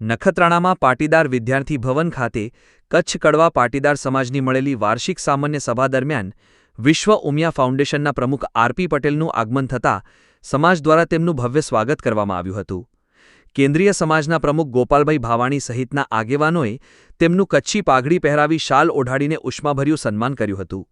નખત્રાણામાં પાટીદાર વિદ્યાર્થી ભવન ખાતે કચ્છ કડવા પાટીદાર સમાજની મળેલી વાર્ષિક સામાન્ય સભા દરમિયાન વિશ્વ ઉમિયા ફાઉન્ડેશનના પ્રમુખ આરપી પટેલનું આગમન થતાં સમાજ દ્વારા તેમનું ભવ્ય સ્વાગત કરવામાં આવ્યું હતું. કેન્દ્રીય સમાજના પ્રમુખ ગોપાલભાઈ ભાવાણી સહિતના આગેવાનોએ તેમનું કચ્છી પાઘડી પહેરાવી શાલ ઓઢાડીને ઉષ્માભર્યું સન્માન કર્યું હતું.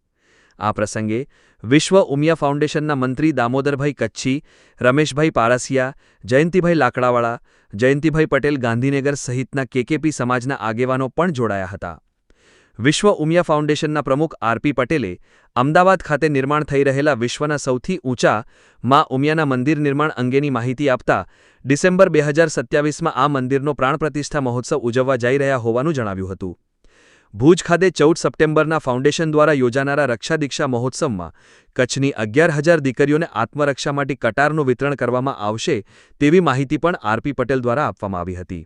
આ પ્રસંગે વિશ્વ ઉમિયા ફાઉન્ડેશનના મંત્રી દામોદરભાઈ કચ્છી, રમેશભાઈ પારસિયા, જયંતિભાઈ લાકડાવાળા, જયંતિભાઈ પટેલ ગાંધીનગર સહિતના કેકેપી સમાજના આગેવાનો પણ જોડાયા હતા. વિશ્વ ઉમિયા ફાઉન્ડેશનના પ્રમુખ આરપી પટેલે અમદાવાદ ખાતે નિર્માણ થઈ રહેલા વિશ્વના સૌથી ઊંચા માં ઉમિયાના મંદિર નિર્માણ અંગેની માહિતી આપતા ડિસેમ્બર બે હજાર સત્યાવીસમાં આ મંદિરનો પ્રાણ પ્રતિષ્ઠા મહોત્સવ ઉજવવા જઈ રહ્યા હોવાનું જણાવ્યું હતું. ભુજ ખાતે ચૌદ સપ્ટેમ્બરના ફાઉન્ડેશન દ્વારા યોજાનારા રક્ષા દીક્ષા મહોત્સવમાં કચ્છની અગિયાર હજાર દીકરીઓને આત્મરક્ષા માટે કટારનું વિતરણ કરવામાં આવશે તેવી માહિતી પણ આરપી પટેલ દ્વારા આપવામાં આવી હતી.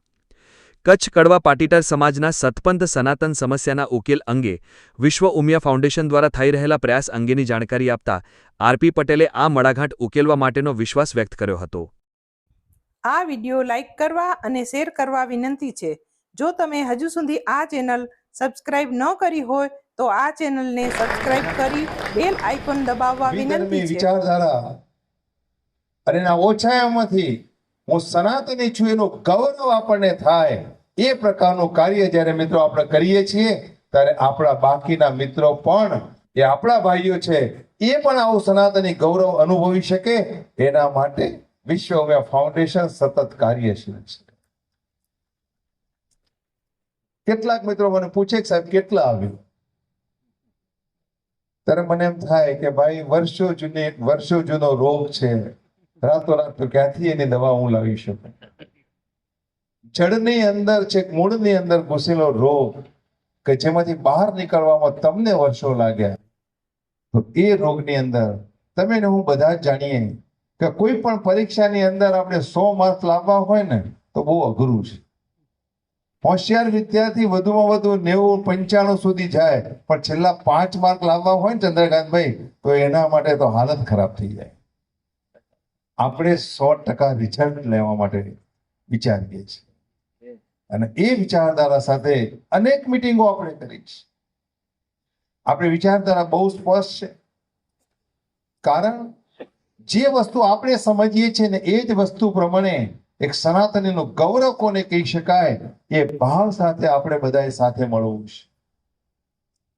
કચ્છ કડવા પાટીદાર સમાજના સતપંથ સનાતન સમસ્યાના ઉકેલ અંગે વિશ્વ ઉમિયા ફાઉન્ડેશન દ્વારા થઈ રહેલા પ્રયાસ અંગેની જાણકારી આપતા આરપી પટેલે આ મડાઘાટ ઉકેલવા માટેનો વિશ્વાસ વ્યક્ત કર્યો હતો. આ વીડિયો લાઇક કરવા અને શેર કરવા વિનંતી છે. જો તમે હજુ સુધી આ ચેનલ સબસ્ક્રાઇબ ન કરી હોય તો આ ચેનલને સબસ્ક્રાઇબ કરી બેલ આઇકોન દબાવવા વિનંતી છે. વિચારધારા. અને એના ઓછાયામાંથી હું સનાતની છું એનો ગૌરવ આપણને થાય. એ પ્રકારનું કાર્ય જ્યારે મિત્રો આપણે કરીએ છીએ ત્યારે આપણા બાકીના મિત્રો પણ એ આપણા ભાઈઓ છે એ પણ આવું સનાતની ગૌરવ અનુભવી શકે. એના માટે વિશ્વ ફાઉન્ડેશન સતત કાર્યશીલ છે. કેટલાક મિત્રો મને પૂછે કે સાહેબ, કેટલા આવ્યું? ત્યારે મને એમ થાય કે ભાઈ, વર્ષો જૂની, વર્ષો જૂનો રોગ છે. રાતોરાત ક્યાંથી એની દવા હું લાવી શકું? જડની અંદર છે, મૂળની અંદર ઘૂસેલો રોગ કે જેમાંથી બહાર નીકળવામાં તમને વર્ષો લાગ્યા, તો એ રોગની અંદર તમે ને હું બધા જ જાણીએ કે કોઈ પણ પરીક્ષાની અંદર આપણે સો માર્ક લાવવા હોય ને, તો બહુ અઘરું છે. હોશિયાર વિદ્યાર્થી વધુમાં વધુ નેવું, પંચાણું સુધી જાય. પણ છેલ્લા પાંચ માર્ક લાવવા હોય ને ચંદ્રકાંતભાઈ, તો એના માટે તો હાલત ખરાબ થઈ જાય. આપણે સો ટકા રિઝલ્ટ લેવા માટે વિચારીએ છીએ. અને એ વિચારધારા સાથે અનેક મિટિંગો આપણે કરી છે. આપણી વિચારધારા બહુ સ્પષ્ટ છે. કારણ જે વસ્તુ આપણે સમજીએ છીએ ને એ જ વસ્તુ પ્રમાણે એક સનાતનીનું ગૌરવ કોને કહી શકાય? એ ભાવ સાથે આપણે બધાએ સાથે મળવું છે.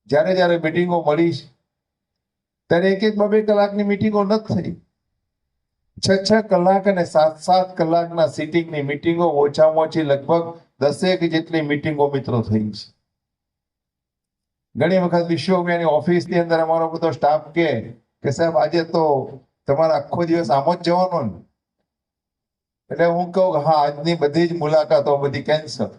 જ્યારે જ્યારે મિટિંગો મળી ત્યારે એક એક બે કલાકની મિટિંગો નથી થઈ. છ છ કલાક અને સાત સાત કલાકના સિટિંગની મિટિંગો ઓછામાં ઓછી લગભગ દસેક જેટલી મિટિંગો મિત્રો થઈ છે. ઘણી વખત વિશ્વવ્યાની ઓફિસની અંદર અમારો બધો સ્ટાફ કે સાહેબ આજે તો તમારે આખો દિવસ આમ જ જવાનો ને. એટલે હું કહું હા, આજની બધી જ મુલાકાતો બધી કેન્સલ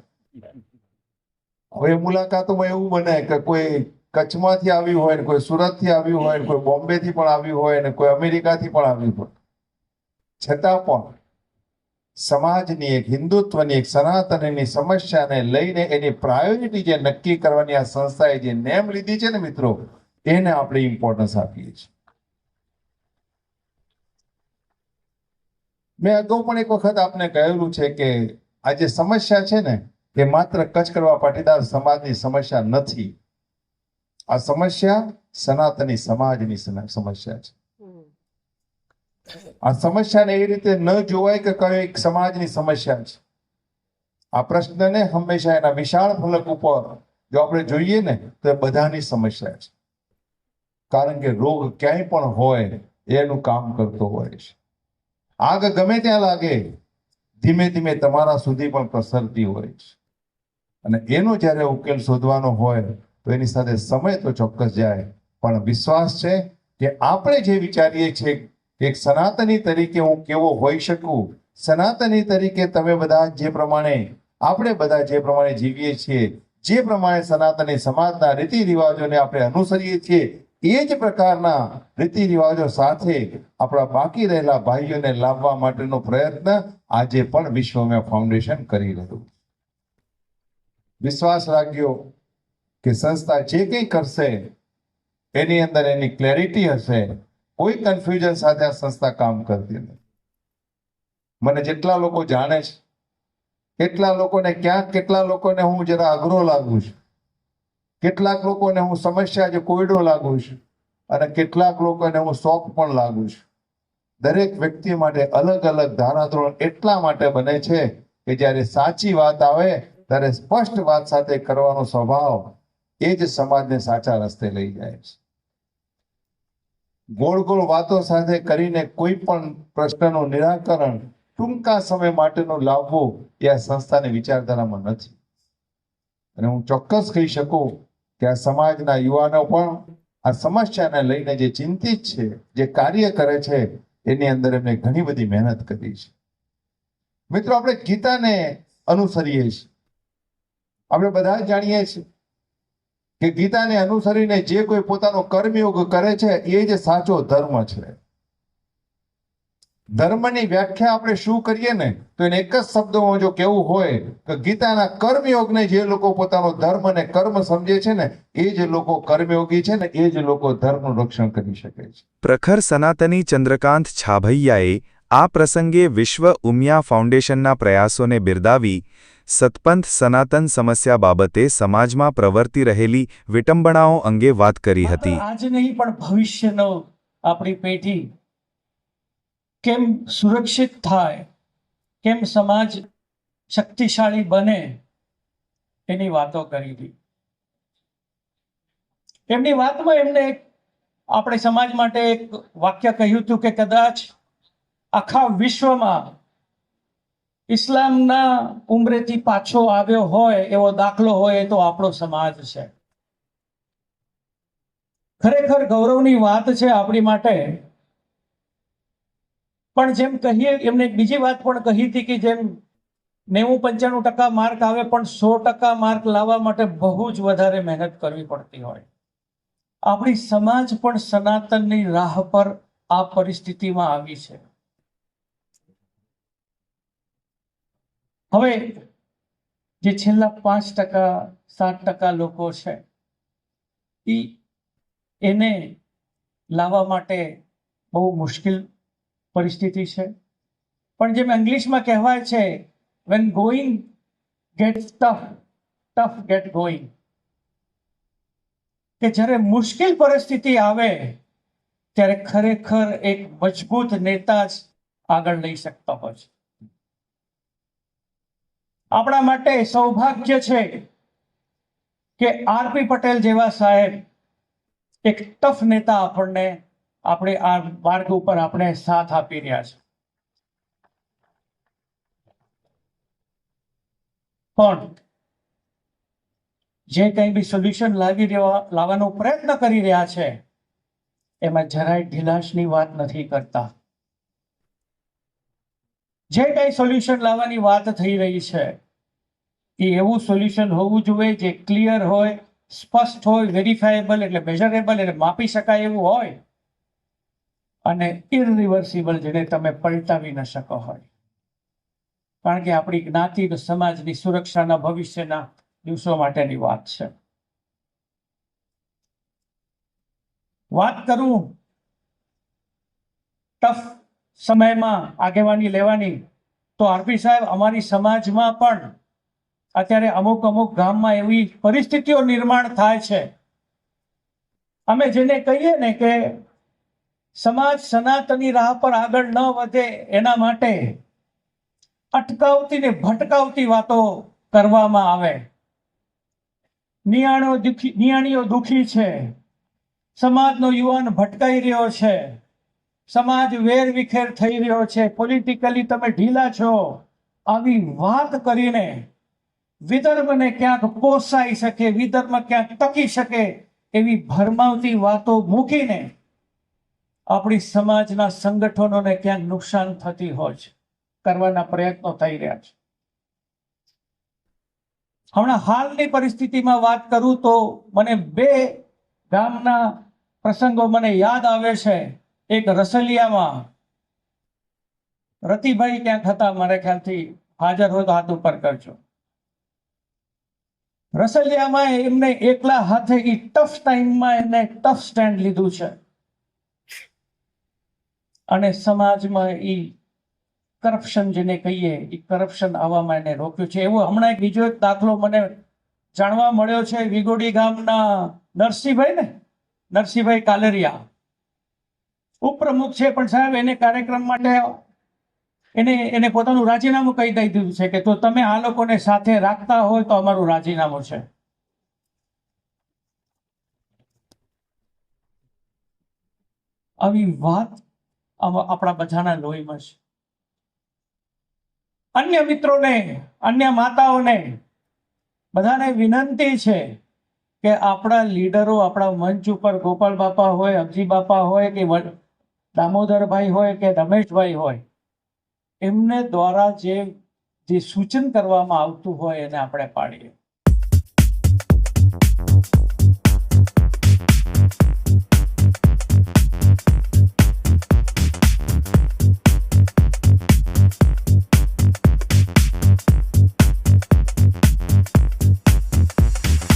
હવે મુલાકાતોમાં એવું બને કે કોઈ કચ્છમાંથી આવ્યું હોય ને, કોઈ સુરતથી આવ્યું હોય ને, કોઈ બોમ્બેથી પણ આવ્યું હોય ને, કોઈ અમેરિકાથી પણ આવ્યું હોય. છતાં પણ સમાજની એક હિન્દુત્વની, એક સનાતનની સમસ્યાને લઈને એની પ્રાયોરિટી જે નક્કી કરવાની આ સંસ્થાએ જે નેમ લીધી છે ને મિત્રો, એને આપણે ઇમ્પોર્ટન્સ આપીએ છીએ. મેં અગાઉ પણ એક વખત આપને કહેલું છે કે આ જે સમસ્યા છે ને એ માત્ર કચ્છ કરવા પાટીદાર સમાજની સમસ્યા નથી. આ સમસ્યા સનાતની સમાજની સમસ્યા છે. આ સમસ્યાને એ રીતે ન જોવાય કે કયો એક સમાજની સમસ્યા છે. આ પ્રશ્નને હંમેશા એના વિશાળ ફલક ઉપર જો આપણે જોઈએ ને તો એ બધાની સમસ્યા છે. કારણ કે રોગ ક્યાંય પણ હોય એનું કામ કરતો હોય છે. આગ ગમે ત્યાં લાગે, ધીમે ધીમે તમારા સુધી પણ પ્રસરતી હોય છે. અને એનો જ્યારે ઉકેલ શોધવાનો હોય, તો એની સાથે સમય તો ચોક્કસ જાય. પણ વિશ્વાસ છે કે આપણે જે વિચારીએ છીએ એક સનાતની તરીકે હું કેવો હોઈ શકું? સનાતની તરીકે તમે બધા જે પ્રમાણે, આપણે બધા જે પ્રમાણે જીવીએ છીએ, જે પ્રમાણે સનાતની સમાજના રીતિ રિવાજોને આપણે અનુસરીએ છીએ એ જ પ્રકારના રીતિ રિવાજો સાથે આપણા બાકી રહેલા ભાઈઓને લાવવા માટેનો પ્રયત્ન આજે પણ વિશ્વમય ફાઉન્ડેશન કરી રહ્યું. વિશ્વાસ રાખ્યો કે સંસ્થા જે કંઈ કરશે, એની અંદર એની ક્લેરિટી હશે. કોઈ કન્ફ્યુઝન સાથે આ સંસ્થા કામ કરતી નથી. મને જેટલા લોકો જાણે છે કેટલા લોકોને ક્યાંક કેટલા લોકોને હું જરા અઘરો લાગુ છું. કેટલાક લોકોને હું સમસ્યા જે કોયડો લાગુ છું અને કેટલાક લોકોને હું શોખ પણ લાગુ છું. દરેક વ્યક્તિ માટે અલગ અલગ ધારાધોરણ એટલા માટે બને છે કે જ્યારે સાચી વાત આવે ત્યારે સ્પષ્ટ વાત સાથે કરવાનો સ્વભાવ એ જ સમાજને સાચા રસ્તે લઈ જાય છે. ગોળ ગોળ વાતો સાથે કરીને કોઈ પણ પ્રશ્નનું નિરાકરણ ટૂંકા સમય માટેનું લાવવું એ આ સંસ્થાની વિચારધારામાં નથી. અને હું ચોક્કસ કહી શકું આ સમાજના યુવાનો પણ આ સમસ્યાને લઈને જે ચિંતિત છે, જે કાર્ય કરે છે, એની અંદર એમને ઘણી બધી મહેનત કરી છે. મિત્રો, આપણે ગીતાને અનુસરીએ છીએ. આપણે બધા જાણીએ છીએ કે ગીતાને અનુસરીને જે કોઈ પોતાનો કર્મયોગ કરે છે, એ જ સાચો ધર્મ છે. ધર્મની વ્યાખ્યા આપણે શું કરીએ ને તો એને એક જ શબ્દમાં જો કેવું હોય કે ગીતાના કર્મયોગને જે લોકો પોતાનો ધર્મ અને કર્મ સમજે છે ને એ જ લોકો કર્મયોગી છે ને એ જ લોકો ધર્મનું રક્ષણ કરી શકે છે. પ્રખર સનાતની ચંદ્રકાંત છાભૈયાએ આ પ્રસંગે વિશ્વ ઉમિયા ફાઉન્ડેશનના પ્રયાસોને બિરદાવી સતપંથ સનાતન સમસ્યા બાબતે સમાજમાં પ્રવર્તી રહેલી વિટંબણાઓ અંગે વાત કરી હતી. આજ નહીં પણ ભવિષ્યનો આપણી પેઢી કેમ સુરક્ષિત થાય? કેમ સમાજ શક્તિશાળી બને? એની વાતો કરી હતી. એમની વાતમાં એમને આપણે સમાજ માટે એક વાક્ય કહ્યું હતું કે કદાચ આખા વિશ્વમાં ઇસ્લામના ઉંમરેથી પાછો આવ્યો હોય, એવો દાખલો હોય તો આપણો સમાજ છે. ખરેખર ગૌરવની વાત છે આપણી માટે. પણ જેમ કહીએ, એમને એક બીજી વાત પણ કહી હતી કે જેમ નેવું પંચાણું ટકા માર્ક આવે, પણ સો ટકા માર્ક લાવવા માટે બહુ જ વધારે મહેનત કરવી પડતી હોય. આપણી સમાજ પણ સનાતનની રાહ પર આ પરિસ્થિતિમાં આવી છે. હવે, જે છેલ્લા પાંચ ટકા, સાત ટકા લોકો છે એને લાવવા માટે બહુ મુશ્કેલ પરિસ્થિતિ છે. પણ જેમ ઇંગ્લિશમાં કહેવાય છે when going get tough tough get going કે જ્યારે મુશ્કેલ પરિસ્થિતિ આવે, ત્યારે ખરેખર એક મજબૂત નેતા જ આગળ લઈ શકતો હોય છે. આપણા માટે સૌભાગ્ય છે કે આરપી પટેલ જેવા સાહેબ એક ટફ નેતા આપણને આપણે આ માર્ગ ઉપર આપણે સાથ આપી રહ્યા છે પણ જે કંઈ બી સોલ્યુશન લાવી રહ્યા લાવવાનો પ્રયત્ન કરી રહ્યા છે, એમાં જરાય ઢીલાશની વાત નથી કરતા. જે કંઈ સોલ્યુશન લાવવાની વાત થઈ રહી છે, એ એવું સોલ્યુશન હોવું જોઈએ જે ક્લિયર હોય, સ્પષ્ટ હોય વેરીફાયેબલ એટલે મેઝરેબલ એટલે માપી શકાય એવું હોય અને ઇરિવર્સિબલ જેને તમે પલટાવી ન શકો હોય. કારણ કે આપણી જ્ઞાતિ સમાજની સુરક્ષાના ભવિષ્યના દિવસો માટેની વાત છે. વાત કરું ટફ સમયમાં આગેવાની લેવાની. તો આરપી સાહેબ, અમારી સમાજમાં પણ અત્યારે અમુક અમુક ગામમાં એવી પરિસ્થિતિઓ નિર્માણ થાય છે. અમે જેને કહીએ ને કે સમાજ સનાતની રાહ પર આગળ ન વધે એના માટે અટકાવતી ને ભટકાવતી વાતો કરવામાં આવે. નિયાણો દુખી, નિયાણીઓ દુખી છે. સમાજનો યુવાન ભટકાઈ રહ્યો છે. સમાજ વેર વિખેર થઈ રહ્યો છે. પોલિટિકલી તમે ઢીલા છો. આવી વાત કરીને વિદર્ભને ક્યાંક પોસાઈ શકે, વિદર્ભ ક્યાંક ટકી શકે એવી ભરમાવતી વાતો મૂકીને આપણી સમાજના સંગઠનોને ક્યાંક નુકસાન થતી હોય છે, કરવાના પ્રયત્નો થઈ રહ્યા છે. હમણાં હાલની પરિસ્થિતિમાં વાત કરું તો મને બે ગામના પ્રસંગો મને યાદ આવે છે. એક રસલિયામાં રતિભાઈ ક્યાંક હતા, મારે ખ્યાલથી હાજર હોય તો હાથ ઉપર કરજો. રસલિયામાં એમને એકલા હાથે ઈ ટફ ટાઈમમાં એમને ટફ સ્ટેન્ડ લીધું છે. અને સમાજમાં એ કરપ્શન જેને કહીએ એ કરપ્શન આવવામાં એને રોક્યું છે. એવો હમણાં એક બીજો એક દાખલો મને જાણવા મળ્યો છે, વિગોડી ગામના નરસિંહભાઈ ને? નરસિંહભાઈ કાલરિયા. ઉપપ્રમુખ છે, પણ સાહેબ, એને કાર્યક્રમ માટે એને એને પોતાનું રાજીનામું કહી દઈ દીધું છે કે તો તમે આ લોકોને સાથે રાખતા હોય તો અમારું રાજીનામું છે. આવી વાત આપણા બધાના લોહીમાં છે અન્ય મિત્રોને, અન્ય માતાઓને બધાને વિનંતી છે કે આપણા લીડરો આપણા મંચ ઉપર ગોપાલ બાપા હોય, અબજી બાપા હોય કે દામોદરભાઈ હોય કે રમેશભાઈ હોય, એમને દ્વારા જે જે સૂચન કરવામાં આવતું હોય એને આપણે પાડીએ.